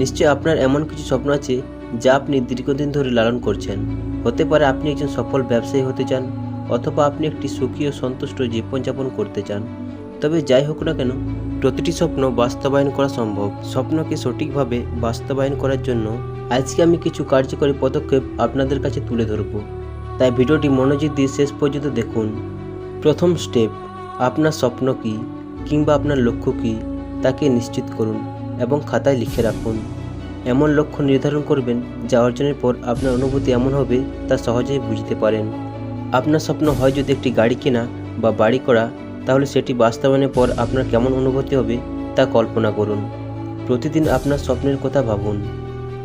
নিশ্চয় আপনার এমন কিছু স্বপ্ন আছে যা আপনি দীর্ঘদিন ধরে লালন করছেন। হতে পারে আপনি একজন সফল ব্যবসায়ী হতে চান, অথবা আপনি একটি সুখী ও সন্তুষ্ট জীবনযাপন করতে চান। তবে যাই হোক না কেন, প্রতিটি স্বপ্ন বাস্তবায়ন করা সম্ভব। স্বপ্নকে সঠিকভাবে বাস্তবায়ন করার জন্য আজকে আমি কিছু কার্যকরী পদক্ষেপ আপনাদের কাছে তুলে ধরব। তাই ভিডিওটি মনোযোগ দিয়ে শেষ পর্যন্ত দেখুন। প্রথম স্টেপ, আপনার স্বপ্ন কী কিংবা আপনার লক্ষ্য কী, তাকে নিশ্চিত করুন। এবং খাতায় লিখে রাখুন। এমন লক্ষ্য নির্ধারণ করবেন যা অর্জনের পর আপনার অনুভূতি এমন হবে তা সহজেই বুঝতে পারেন। আপনার স্বপ্ন হয় যদি একটি গাড়ি কেনা বা বাড়ি করা, তাহলে সেটি বাস্তবায়নের পর আপনার কেমন অনুভূতি হবে তা কল্পনা করুন। প্রতিদিন আপনার স্বপ্নের কথা ভাবুন।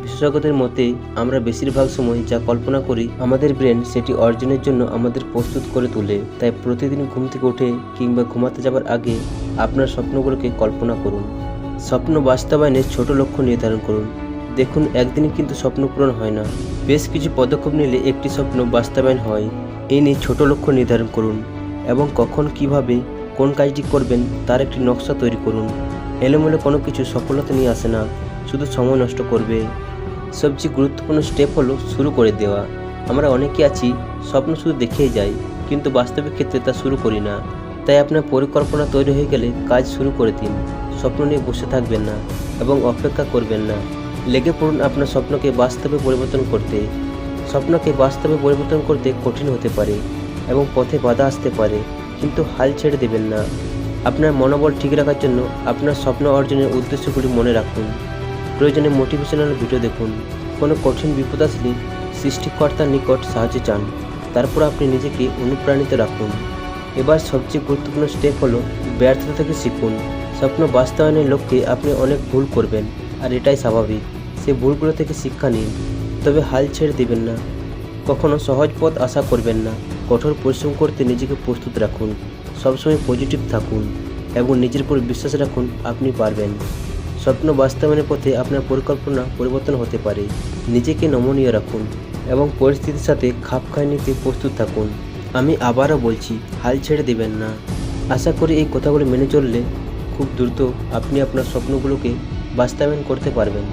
বিশেষজ্ঞদের মতে, আমরা বেশিরভাগ সময় যা কল্পনা করি, আমাদের ব্রেন সেটি অর্জনের জন্য আমাদের প্রস্তুত করে তোলে। তাই প্রতিদিন ঘুম থেকে উঠে কিংবা ঘুমাতে যাবার আগে আপনার স্বপ্নগুলোকে কল্পনা করুন। স্বপ্ন বাস্তবায়নের ছোট লক্ষ্য নির্ধারণ করুন। দেখুন, একদিনে কিন্তু স্বপ্ন পূরণ হয় না। বেশ কিছু পদক্ষেপ নিলে একটি স্বপ্ন বাস্তবায়ন হয়। এই নিয়ে ছোট লক্ষ্য নির্ধারণ করুন এবং কখন, কীভাবে, কোন কাজটি করবেন তার একটি নকশা তৈরি করুন। এলোমেলো কোনো কিছু সফলতা নিয়ে আসে না, শুধু সময় নষ্ট করবে। সবচেয়ে গুরুত্বপূর্ণ স্টেপ হলো শুরু করে দেওয়া। আমরা অনেকে আছি, স্বপ্ন শুধু দেখেই যাই, কিন্তু বাস্তবিক ক্ষেত্রে তা শুরু করি না। তাই আপনার পরিকল্পনা তৈরি হয়ে গেলে কাজ শুরু করে দিন। স্বপ্ন নিয়ে বসে থাকবেন না এবং অপেক্ষা করবেন না। লেগে পড়ুন আপনার স্বপ্নকে বাস্তবে পরিবর্তন করতে। স্বপ্নকে বাস্তবে পরিবর্তন করতে কঠিন হতে পারে এবং পথে বাধা আসতে পারে, কিন্তু হাল ছেড়ে দেবেন না। আপনার মনোবল ঠিক রাখার জন্য আপনার স্বপ্ন অর্জনের উদ্দেশ্যগুলি মনে রাখুন। প্রয়োজনে মোটিভেশনাল ভিডিও দেখুন। কোনো কঠিন বিপদ আসলে সৃষ্টিকর্তার নিকট সাহায্য চান। তারপর আপনি নিজেকে অনুপ্রাণিত রাখুন। এবার সবচেয়ে গুরুত্বপূর্ণ স্টেপ হলো ব্যর্থতা থেকে শিখুন। স্বপ্ন বাস্তবায়নের লক্ষ্যে আপনি অনেক ভুল করবেন, আর এটাই স্বাভাবিক। সে ভুলগুলো থেকে শিক্ষা নিন, তবে হাল ছেড়ে দেবেন না। কখনো সহজ পথ আশা করবেন না। কঠোর পরিশ্রম করতে নিজেকে প্রস্তুত রাখুন, সবসময় পজিটিভ থাকুন, এবং নিজের উপর বিশ্বাস রাখুন আপনি পারবেন। স্বপ্ন বাস্তবায়নের পথে আপনার পরিকল্পনা পরিবর্তন হতে পারে। নিজেকে নমনীয় রাখুন, এবং পরিস্থিতির সাথে খাপ খাইয়ে নিতে প্রস্তুত থাকুন। আমি আবারও বলছি, হাল ছেড়ে দেবেন না। আশা করি এই কথাগুলো মেনে চললে খুব দ্রুত আপনি আপনার স্বপ্নগুলোকে বাস্তবায়ন করতে পারবেন।